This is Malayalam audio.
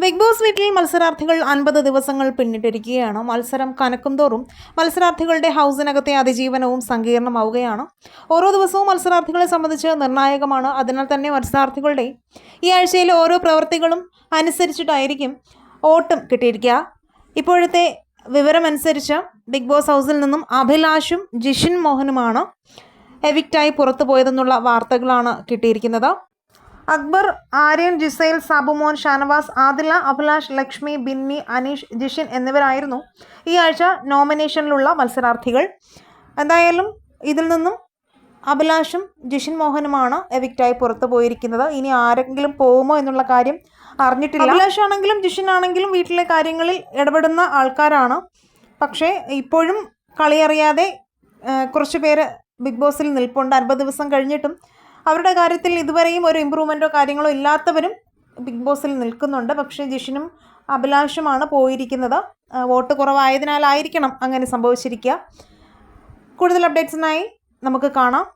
ബിഗ് ബോസ് വീട്ടിൽ മത്സരാർത്ഥികൾ അൻപത് ദിവസങ്ങൾ പിന്നിട്ടിരിക്കുകയാണ്. മത്സരം കനക്കും തോറും മത്സരാർത്ഥികളുടെ ഹൗസിനകത്തെ അതിജീവനവും സങ്കീർണമാവുകയാണ്. ഓരോ ദിവസവും മത്സരാർത്ഥികളെ സംബന്ധിച്ച് നിർണായകമാണ്. അതിനാൽ തന്നെ മത്സരാർത്ഥികളുടെ ഈ ആഴ്ചയിലെ ഓരോ പ്രവൃത്തികളും അനുസരിച്ചിട്ടായിരിക്കും ഓട്ടം കിട്ടിയിരിക്കുക. ഇപ്പോഴത്തെ വിവരമനുസരിച്ച് ബിഗ് ബോസ് ഹൗസിൽ നിന്നും അഭിലാഷും ജിഷിൻ മോഹനുമാണ് എവിക്റ്റായി പുറത്തു പോയതെന്നുള്ള വാർത്തകളാണ് കിട്ടിയിരിക്കുന്നത്. അക്ബർ ആര്യൻ ജിസൈൽ സാബുമോൻ ഷാനവാസ് ആദില അഭിലാഷ് ലക്ഷ്മി ബിന്നി അനീഷ് ജിഷിൻ എന്നിവരായിരുന്നു ഈ ആഴ്ച നോമിനേഷനിലുള്ള മത്സരാർത്ഥികൾ. എന്തായാലും ഇതിൽ നിന്നും അഭിലാഷും ജിഷിൻ മോഹനുമാണ് എവിക്റ്റായി പുറത്തു പോയിരിക്കുന്നത്. ഇനി ആരെങ്കിലും പോകുമോ എന്നുള്ള കാര്യം അറിഞ്ഞിട്ടില്ല. അഭിലാഷ് ആണെങ്കിലും ജിഷിൻ ആണെങ്കിലും വീട്ടിലെ കാര്യങ്ങളിൽ ഇടപെടുന്ന ആൾക്കാരാണ്. പക്ഷേ ഇപ്പോഴും കളിയറിയാതെ കുറച്ച് പേര് ബിഗ് ബോസിൽ നിൽപ്പുണ്ട്. അൻപത് ദിവസം കഴിഞ്ഞിട്ടും അവരുടെ കാര്യത്തിൽ ഇതുവരെയും ഒരു ഇമ്പ്രൂവ്മെന്റോ കാര്യങ്ങളോ ഇല്ലാത്തവരും ബിഗ് ബോസിൽ നിൽക്കുന്നുണ്ട്. പക്ഷേ ജിഷിനും അഭിലാഷുമാണ് പോയിരിക്കുന്നത്. വോട്ട് കുറവായതിനാലായിരിക്കണം അങ്ങനെ സംഭവിച്ചിരിക്കുക. കൂടുതൽ അപ്ഡേറ്റ്സിനായി നമുക്ക് കാണാം.